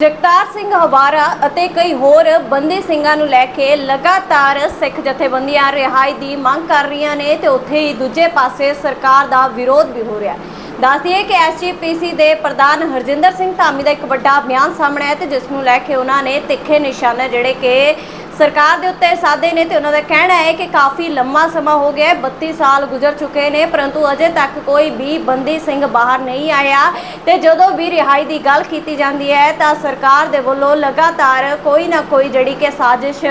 ਜਗਤਾਰ ਸਿੰਘ ਹਵਾਰਾ ਅਤੇ ਕਈ ਹੋਰ ਬੰਦੀ ਸਿੰਘਾਂ ਨੂੰ ਲੈ ਕੇ ਲਗਾਤਾਰ ਸਿੱਖ ਜਥੇਬੰਦੀਆਂ ਰਿਹਾਈ ਦੀ ਮੰਗ ਕਰ ਰਹੀਆਂ ਨੇ ਤੇ ਉੱਥੇ ਹੀ ਦੂਜੇ ਪਾਸੇ ਸਰਕਾਰ ਦਾ ਵਿਰੋਧ ਵੀ ਹੋ ਰਿਹਾ ਹੈ। ਦੱਸਦੀਏ ਕਿ ਐਸਜੀਪੀਸੀ ਦੇ ਪ੍ਰਧਾਨ ਹਰਜਿੰਦਰ ਸਿੰਘ ਧਾਮੀ ਦਾ ਇੱਕ ਵੱਡਾ ਬਿਆਨ ਸਾਹਮਣੇ ਆਇਆ ਤੇ ਜਿਸ ਨੂੰ ਲੈ ਕੇ ਉਹਨਾਂ ਨੇ ਤਿੱਖੇ ਨਿਸ਼ਾਨੇ ਜਿਹੜੇ ਕਿ ਸਰਕਾਰ ਦੇ ਉੱਤੇ ਸਾਧੇ ਨੇ ਤੇ ਉਹਨਾਂ ਦਾ ਕਹਿਣਾ ਹੈ ਕਿ ਕਾਫੀ ਲੰਮਾ ਸਮਾਂ ਹੋ ਗਿਆ ਹੈ 32 ਸਾਲ ਗੁਜ਼ਰ ਚੁੱਕੇ ਨੇ, ਪਰੰਤੂ ਅਜੇ ਤੱਕ ਕੋਈ ਵੀ ਬੰਦੀ ਸਿੰਘ ਬਾਹਰ ਨਹੀਂ ਆਇਆ। ਤੇ ਜਦੋਂ ਵੀ ਰਿਹਾਈ ਦੀ ਗੱਲ ਕੀਤੀ ਜਾਂਦੀ ਹੈ, ਤਾਂ ਸਰਕਾਰ ਦੇ ਵੱਲੋਂ ਲਗਾਤਾਰ ਕੋਈ ਨਾ ਕੋਈ ਜਿਹੜੀ ਕਿ ਸਾਜ਼ਿਸ਼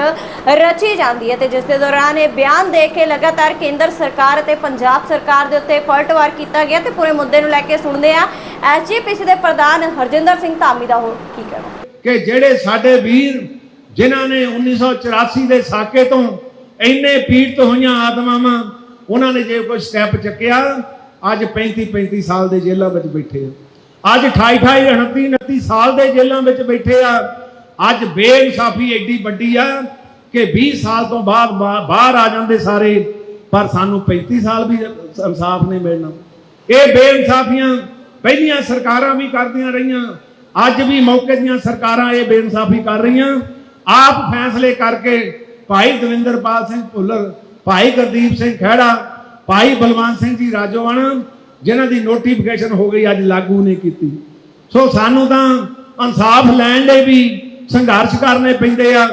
ਰਚੀ ਜਾਂਦੀ ਹੈ ਤੇ ਜਿਸ ਦੇ ਦੌਰਾਨ ਇਹ ਬਿਆਨ ਦੇ ਕੇ ਲਗਾਤਾਰ ਕੇਂਦਰ ਸਰਕਾਰ ਅਤੇ ਪੰਜਾਬ ਸਰਕਾਰ ਦੇ ਉੱਤੇ ਪਲਟਵਾਰ ਕੀਤਾ ਗਿਆ ਤੇ ਪੂਰੇ ਮੁੱਦੇ ਨੂੰ ਲੈ ਕੇ ਸੁਣਦੇ ਆ ਐਸਜੀਪੀਸੀ ਦੇ ਪ੍ਰਧਾਨ ਹਰਜਿੰਦਰ ਸਿੰਘ ਧਾਮੀ ਦਾ ਹੋਰ ਕੀ ਕਹਿਣਾ। ਕਿ ਜਿਹੜੇ ਸਾਡੇ ਵੀਰ ਜਿਨ੍ਹਾਂ ਨੇ 1984 ਦੇ ਸਾਕੇ ਤੋਂ ਇੰਨੇ ਪੀੜਤ ਹੋਈਆਂ ਆਤਮਾਵਾਂ, ਉਹਨਾਂ ਨੇ ਜੇ ਕੋਈ ਸਟੈਪ ਚੱਕਿਆ, ਅੱਜ 35 35 ਸਾਲ ਦੇ ਜੇਲ੍ਹਾਂ ਵਿੱਚ ਬੈਠੇ ਆ। ਅੱਜ 28 28 29 29 ਸਾਲ ਦੇ ਜੇਲ੍ਹਾਂ ਵਿੱਚ ਬੈਠੇ ਆ। ਅੱਜ ਬੇਇਨਸਾਫੀ ਐਡੀ ਵੱਡੀ ਆ ਕਿ 20 ਸਾਲ ਤੋਂ ਬਾਅਦ ਬਾਹਰ ਆ ਜਾਂਦੇ ਸਾਰੇ, ਪਰ ਸਾਨੂੰ 35 ਸਾਲ ਵੀ ਇਨਸਾਫ ਨਹੀਂ ਮਿਲਣਾ। ਇਹ ਬੇਇਨਸਾਫੀਆਂ ਪਹਿਲੀਆਂ ਸਰਕਾਰਾਂ ਵੀ ਕਰਦੀਆਂ ਰਹੀਆਂ, ਅੱਜ ਵੀ ਮੌਕੇ ਦੀਆਂ ਸਰਕਾਰਾਂ ਇਹ ਬੇਇਨਸਾਫੀ ਕਰ ਰਹੀਆਂ। ਆਪ ਫੈਸਲੇ ਕਰਕੇ ਭਾਈ ਦਵਿੰਦਰਪਾਲ ਸਿੰਘ ਭੁੱਲਰ, ਭਾਈ ਗੁਰਦੀਪ ਸਿੰਘ ਖਹਿੜਾ, ਭਾਈ ਬਲਵੰਤ ਸਿੰਘ ਜੀ ਰਾਜੋਵਾਨ ਜਿਨ੍ਹਾਂ ਦੀ ਨੋਟੀਫਿਕੇਸ਼ਨ ਹੋ ਗਈ, ਅੱਜ ਲਾਗੂ ਨਹੀਂ ਕੀਤੀ। ਸੋ ਸਾਨੂੰ ਤਾਂ ਇਨਸਾਫ ਲੈਣ ਲਈ ਵੀ ਸੰਘਰਸ਼ ਕਰਨੇ ਪੈਂਦੇ ਆ,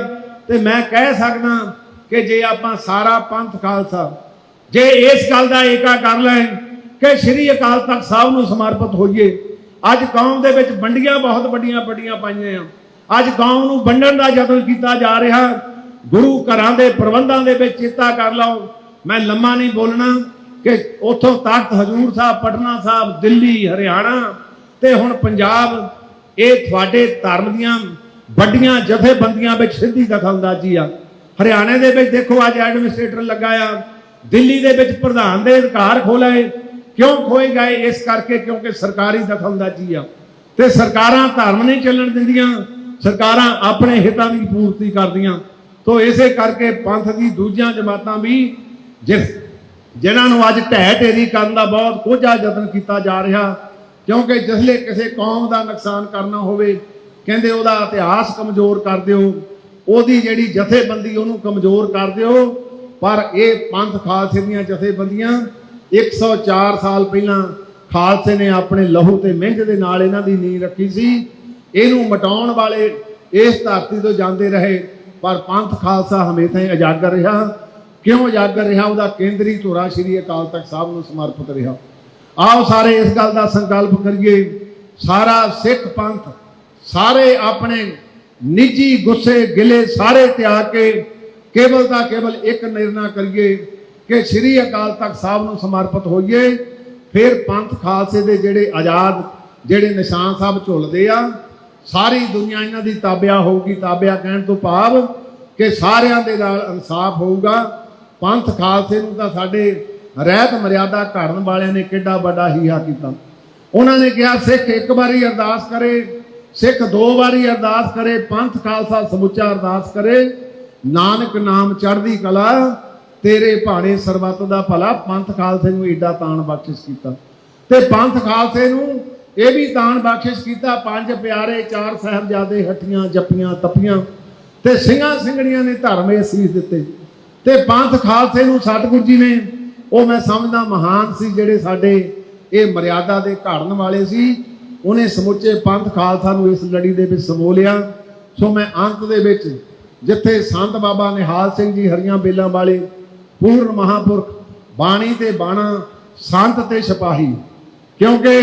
ਤੇ ਮੈਂ ਕਹਿ ਸਕਦਾ ਕਿ ਜੇ ਆਪਾਂ ਸਾਰਾ ਪੰਥ ਖਾਲਸਾ, ਜੇ ਇਸ ਗੱਲ ਦਾ ਏਕਾ ਕਰ ਲੈਣ ਕਿ ਸ੍ਰੀ ਅਕਾਲ ਤਖਤ ਸਾਹਿਬ ਨੂੰ ਸਮਰਪਿਤ ਹੋਈਏ, ਅੱਜ ਕੌਮ ਦੇ ਵਿੱਚ ਵੰਡੀਆਂ ਬਹੁਤ ਵੱਡੀਆਂ ਵੱਡੀਆਂ ਪਾਈਆਂ ਆ। ਅੱਜ ਕੌਮ ਨੂੰ ਵੰਡਣ ਦਾ ਯਤਨ ਕੀਤਾ ਜਾ ਰਿਹਾ। ਗੁਰੂ ਘਰਾਂ ਦੇ ਪ੍ਰਬੰਧਾਂ ਦੇ ਵਿੱਚ ਚਿੰਤਾ ਕਰ ਲਓ। ਮੈਂ ਲੰਮਾ ਨਹੀਂ ਬੋਲਣਾ ਕਿ ਉਥੋਂ ਤਖਤ ਹਜੂਰ ਸਾਹਿਬ, ਪਟਨਾ ਸਾਹਿਬ, ਦਿੱਲੀ, ਹਰਿਆਣਾ ਤੇ ਹੁਣ ਪੰਜਾਬ, ਇਹ ਤੁਹਾਡੇ ਧਰਮ ਦੀਆਂ ਵੱਡੀਆਂ ਜਥੇਬੰਦੀਆਂ ਵਿੱਚ ਸਿੱਧੀ ਦਖਲਅੰਦਾਜ਼ੀ ਆ। ਹਰਿਆਣੇ ਦੇ ਵਿੱਚ ਦੇਖੋ, ਅੱਜ ਐਡਮਿਨਿਸਟ੍ਰੇਟਰ ਲੱਗਾ ਆ। ਦਿੱਲੀ ਦੇ ਵਿੱਚ ਪ੍ਰਧਾਨ ਦੇ ਅਧਿਕਾਰ ਖੋਲੇ ਕਿਉਂ ਖੋਏ ਗਏ? ਇਸ ਕਰਕੇ ਕਿਉਂਕਿ ਸਰਕਾਰੀ ਦਖਲਅੰਦਾਜ਼ੀ ਆ। ਤੇ ਸਰਕਾਰਾਂ ਧਰਮ ਨਹੀਂ ਚੱਲਣ ਦਿੰਦੀਆਂ। ਸਰਕਾਰਾਂ ਆਪਣੇ ਹਿੱਤਾਂ ਦੀ ਪੂਰਤੀ ਕਰਦੀਆਂ। ਤੋਂ ਇਸੇ ਕਰਕੇ ਪੰਥ ਦੀ ਦੂਜੀਆਂ ਜਮਾਤਾਂ ਵੀ ਜਿਸ ਜਿਨ੍ਹਾਂ ਨੂੰ ਅੱਜ ਢਹਿ ਢੇਰੀ ਕਰਨ ਦਾ ਬਹੁਤ ਕੋਝਾ ਯਤਨ ਕੀਤਾ ਜਾ ਰਿਹਾ, ਕਿਉਂਕਿ ਜਿਸਲੇ ਕਿਸੇ ਕੌਮ ਦਾ ਨੁਕਸਾਨ ਕਰਨਾ ਹੋਵੇ, ਕਹਿੰਦੇ ਉਹਦਾ ਇਤਿਹਾਸ ਕਮਜ਼ੋਰ ਕਰ ਦਿਓ, ਉਹਦੀ ਜਿਹੜੀ ਜਥੇਬੰਦੀ ਉਹਨੂੰ ਕਮਜ਼ੋਰ ਕਰ ਦਿਓ, ਪਰ ਇਹ ਪੰਥ ਖਾਲਸੇ ਦੀਆਂ ਜਥੇਬੰਦੀਆਂ 104 ਸਾਲ ਪਹਿਲਾਂ ਖਾਲਸੇ ਨੇ ਆਪਣੇ ਲਹੂ ਤੇ ਮਿਹਨਤ ਦੇ ਨਾਲ ਇਹਨਾਂ ਦੀ ਨੀਂਹ ਰੱਖੀ ਸੀ। ਇਹਨੂੰ ਮਟਾਉਣ ਵਾਲੇ ਇਸ ਧਰਤੀ ਤੋਂ ਜਾਂਦੇ ਰਹੇ। ਪਰ ਪੰਥ ਖਾਲਸਾ ਹਮੇਸ਼ਾ ਹੀ ਉਜਾਗਰ ਰਿਹਾ। ਕਿਉਂ ਉਜਾਗਰ ਰਿਹਾ? ਉਹਦਾ ਕੇਂਦਰੀ ਧੁਰਾ ਸ਼੍ਰੀ ਅਕਾਲ ਤਖਤ ਸਾਹਿਬ ਨੂੰ ਸਮਰਪਿਤ ਰਿਹਾ। ਆਓ ਸਾਰੇ ਇਸ ਗੱਲ ਦਾ ਸੰਕਲਪ ਕਰੀਏ। ਸਾਰਾ ਸਿੱਖ ਪੰਥ, ਸਾਰੇ ਆਪਣੇ ਨਿੱਜੀ ਗੁੱਸੇ ਗਿਲੇ ਸਾਰੇ ਤਿਆਗ ਕੇ ਕੇਵਲ ਦਾ ਕੇਵਲ ਇੱਕ ਨਿਰਣਾ ਕਰੀਏ ਕਿ ਸ੍ਰੀ ਅਕਾਲ ਤਖਤ ਸਾਹਿਬ ਨੂੰ ਸਮਰਪਿਤ ਹੋਈਏ। ਫਿਰ ਪੰਥ ਖਾਲਸੇ ਦੇ ਜਿਹੜੇ ਆਜ਼ਾਦ, ਜਿਹੜੇ ਨਿਸ਼ਾਨ ਸਾਹਿਬ ਝੁੱਲਦੇ ਆ ਸਾਰੀ ਦੁਨੀਆ ਇਹਨਾਂ ਦੀ ਤਾਬਿਆ ਹੋਊਗੀ, ਤਾਬਿਆ ਕਹਿਣ ਤੋਂ ਭਾਵ ਕਿ ਸਾਰਿਆਂ ਦੇ ਨਾਲ ਇਨਸਾਫ ਹੋਊਗਾ। ਪੰਥ ਖਾਲਸੇ ਨੂੰ ਤਾਂ ਸਾਡੇ ਰਹਿਤ ਮਰਿਆਦਾ ਘੜਨ ਵਾਲਿਆਂ ਨੇ ਕਿੱਡਾ ਵੱਡਾ ਹੀਹਾ ਕੀਤਾ। ਉਹਨਾਂ ਨੇ ਕਿਹਾ, ਸਿੱਖ ਇੱਕ ਵਾਰੀ ਅਰਦਾਸ ਕਰੇ, ਸਿੱਖ ਦੋ ਵਾਰੀ ਅਰਦਾਸ ਕਰੇ, ਪੰਥ ਖਾਲਸਾ ਸਮੁੱਚਾ ਅਰਦਾਸ ਕਰੇ। ਨਾਨਕ ਨਾਮ ਚੜ੍ਹਦੀ ਕਲਾ, ਤੇਰੇ ਭਾਣੇ ਸਰਬੱਤ ਦਾ ਭਲਾ। ਪੰਥ ਖਾਲਸੇ ਨੂੰ ਏਡਾ ਤਾਣ ਬਖਸ਼ਿਸ਼ ਕੀਤਾ। ਤੇ ਪੰਥ ਖਾਲਸੇ ਨੂੰ ਇਹ ਵੀ ਤਾਣ ਬਖਸ਼ਿਸ਼ ਕੀਤਾ, ਪੰਜ ਪਿਆਰੇ, ਚਾਰ ਸਾਹਿਬਜ਼ਾਦੇ ਹੱਟੀਆਂ, ਜੱਪੀਆਂ, ਤੱਪੀਆਂ ਤੇ ਸਿੰਘਾਂ ਸਿੰਘਣੀਆਂ ਨੇ ਧਰਮ ਇਹ ਸੀਸ ਦਿੱਤੇ। ਤੇ ਪੰਥ ਖਾਲਸੇ ਨੂੰ ਸਤਿਗੁਰੂ ਜੀ ਨੇ ਉਹ ਮੈਂ ਸਮਝਦਾ ਮਹਾਨ ਸੀ ਜਿਹੜੇ ਸਾਡੇ ਇਹ ਮਰਿਆਦਾ ਦੇ ਘੜਨ ਵਾਲੇ ਸੀ, ਉਹਨੇ ਸਮੁੱਚੇ ਪੰਥ ਖਾਲਸਾ ਨੂੰ ਇਸ ਲੜੀ ਦੇ ਵਿੱਚ ਸਮੋ ਲਿਆ। ਸੋ ਮੈਂ ਅੰਤ ਦੇ ਵਿੱਚ ਜਿੱਥੇ ਸੰਤ ਬਾਬਾ ਨਿਹਾਲ ਸਿੰਘ ਜੀ ਹਰੀਆਂ ਬੇਲਾਂ ਵਾਲੇ, ਪੂਰਨ ਮਹਾਪੁਰਖ, ਬਾਣੀ ਤੇ ਬਾਣਾ, ਸੰਤ ਤੇ ਸਿਪਾਹੀ, ਕਿਉਂਕਿ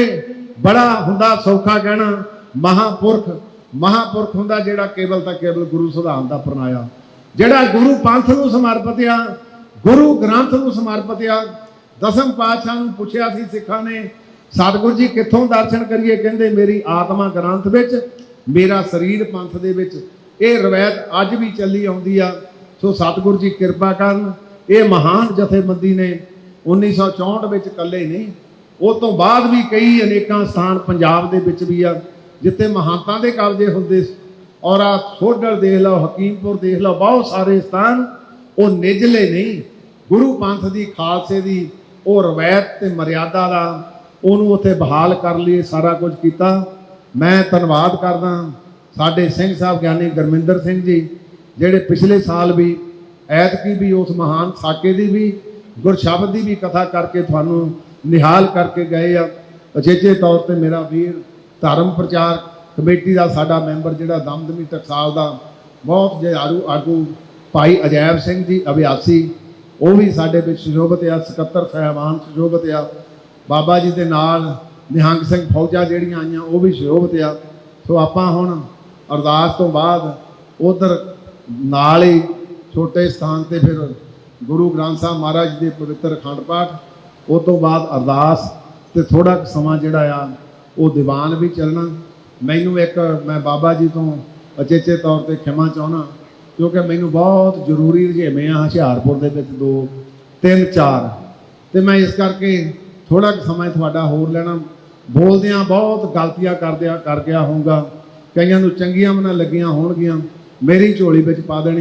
ਬੜਾ ਹੁੰਦਾ, ਸੌਖਾ ਕਹਿਣਾ, ਮਹਾਪੁਰਖ ਮਹਾਪੁਰਖ ਹੁੰਦਾ ਜਿਹੜਾ ਕੇਵਲ ਤਾਂ ਕੇਵਲ ਗੁਰੂ ਸਿਧਾਂਤ ਦਾ ਪ੍ਰਣਾਇਆ। ਜਿਹੜਾ ਗੁਰੂ ਪੰਥ ਨੂੰ ਸਮਰਪਿਤ ਆ ਗੁਰੂ ਗ੍ਰੰਥ ਨੂੰ ਸਮਰਪਿਤ ਆ ਦਸਮ ਪਾਤਸ਼ਾਹ ਨੂੰ ਪੁੱਛਿਆ ਸੀ ਸਿੱਖਾਂ ਨੇ, ਸਤਿਗੁਰੂ ਜੀ, ਕਿੱਥੋਂ ਦਰਸ਼ਨ ਕਰੀਏ? ਕਹਿੰਦੇ, ਮੇਰੀ ਆਤਮਾ ਗ੍ਰੰਥ ਵਿੱਚ, ਮੇਰਾ ਸਰੀਰ ਪੰਥ ਦੇ ਵਿੱਚ, ਇਹ ਰਵਾਇਤ ਅੱਜ ਵੀ ਚੱਲੀ ਆਉਂਦੀ ਆ। ਸੋ ਸਤਿਗੁਰੂ ਜੀ, ਕਿਰਪਾ ਕਰਨ। ਇਹ ਮਹਾਨ ਜਥੇਬੰਦੀ ਨੇ 1964 ਵਿੱਚ ਇਕੱਲੇ ਨਹੀਂ ਉਹ ਤੋਂ ਬਾਅਦ ਵੀ ਕਈ ਅਨੇਕਾਂ ਸਥਾਨ ਪੰਜਾਬ ਦੇ ਵਿੱਚ ਵੀ ਆ, ਜਿੱਥੇ ਮਹਾਂਤਾਂ ਦੇ ਕਬਜ਼ੇ ਹੁੰਦੇ ਔਰ ਆ ਸੋਢਲ ਦੇਖ ਲਓ, ਹਕੀਮਪੁਰ ਦੇਖ ਲਓ, ਬਹੁਤ ਸਾਰੇ ਸਥਾਨ, ਉਹ ਨਿਜਲੇ ਨਹੀਂ। ਗੁਰੂ ਪੰਥ ਦੀ, ਖਾਲਸੇ ਦੀ ਉਹ ਰਵਾਇਤ ਤੇ ਮਰਿਆਦਾ ਦਾ ਉਹਨੂੰ ਉੱਥੇ ਬਹਾਲ ਕਰ ਲਈ ਸਾਰਾ ਕੁਝ ਕੀਤਾ। ਮੈਂ ਧੰਨਵਾਦ ਕਰਦਾ ਸਾਡੇ ਸਿੰਘ ਸਾਹਿਬ ਗਿਆਨੀ ਗੁਰਮਿੰਦਰ ਸਿੰਘ ਜੀ, ਜਿਹੜੇ ਪਿਛਲੇ ਸਾਲ ਵੀ, ਐਤਕੀ ਵੀ ਉਸ ਮਹਾਨ ਸਾਕੇ ਦੀ ਵੀ, ਗੁਰਸ਼ਬਦ ਦੀ ਵੀ ਕਥਾ ਕਰਕੇ ਤੁਹਾਨੂੰ ਨਿਹਾਲ ਕਰਕੇ ਗਏ ਆ। ਅਚੇਚੇ ਤੌਰ ਤੇ ਮੇਰਾ ਵੀਰ ਧਰਮ ਪ੍ਰਚਾਰ ਕਮੇਟੀ ਦਾ ਸਾਡਾ ਮੈਂਬਰ ਜਿਹੜਾ ਦਮਦਮੀ ਟਕਸਾਲ ਦਾ ਬਹੁਤ ਜਿਆਰੂ ਆਗੂ ਭਾਈ ਅਜੈਬ ਸਿੰਘ ਜੀ ਅਭਿਆਸੀ, ਉਹ ਵੀ ਸਾਡੇ ਵਿੱਚ ਸੁਸ਼ੋਭਤ ਆ, ਸਕੱਤਰ ਸਹਿਬਾਨ ਸੁਸ਼ੋਭਤ ਆ। ਬਾਬਾ ਜੀ ਦੇ ਨਾਲ ਨਿਹੰਗ ਸਿੰਘ ਫੌਜਾਂ ਜਿਹੜੀਆਂ ਆਈਆਂ, ਉਹ ਵੀ ਸੁਸ਼ੋਭਤ ਆ। ਸੋ ਆਪਾਂ ਹੁਣ ਅਰਦਾਸ ਤੋਂ ਬਾਅਦ ਉਧਰ ਨਾਲ ਹੀ ਛੋਟੇ ਸਥਾਨ ਤੇ ਫਿਰ ਗੁਰੂ ਗ੍ਰੰਥ ਸਾਹਿਬ ਮਹਾਰਾਜ ਜੀ ਦੇ ਪਵਿੱਤਰ ਅਖੰਡ ਪਾਠ ਉਹ ਤੋਂ ਬਾਅਦ ਅਰਦਾਸ ਤੇ ਥੋੜਾ ਕੁ ਸਮਾਂ ਜਿਹੜਾ ਆ, ਉਹ ਦੀਵਾਨ ਵੀ ਚੱਲਣਾ। ਮੈਨੂੰ ਇੱਕ ਮੈਂ ਬਾਬਾ ਜੀ ਤੋਂ ਅਚੇਚੇ ਤੌਰ ਤੇ ਖਿਮਾ ਚਾਹਣਾ ਕਿਉਂਕਿ ਮੈਨੂੰ ਬਹੁਤ ਜ਼ਰੂਰੀ ਰੁਝੇਵੇਂ ਆ ਹੁਸ਼ਿਆਰਪੁਰ ਦੇ ਵਿੱਚ ਦੋ, ਤਿੰਨ, ਚਾਰ। ਤੇ ਮੈਂ ਇਸ ਕਰਕੇ ਥੋੜਾ ਕੁ ਸਮਾਂ ਤੁਹਾਡਾ ਹੋਰ ਲੈਣਾ। ਬੋਲਦਿਆਂ ਬਹੁਤ ਗਲਤੀਆਂ ਕਰਦਿਆਂ, ਕਰ ਗਿਆ ਹੋਊਗਾ। ਕਈਆਂ ਨੂੰ ਚੰਗੀਆਂ ਵੀ ਨਾ ਲੱਗੀਆਂ ਹੋਣਗੀਆਂ। ਮੇਰੀ ਝੋਲੀ ਵਿੱਚ ਪਾ ਦੇਣੀ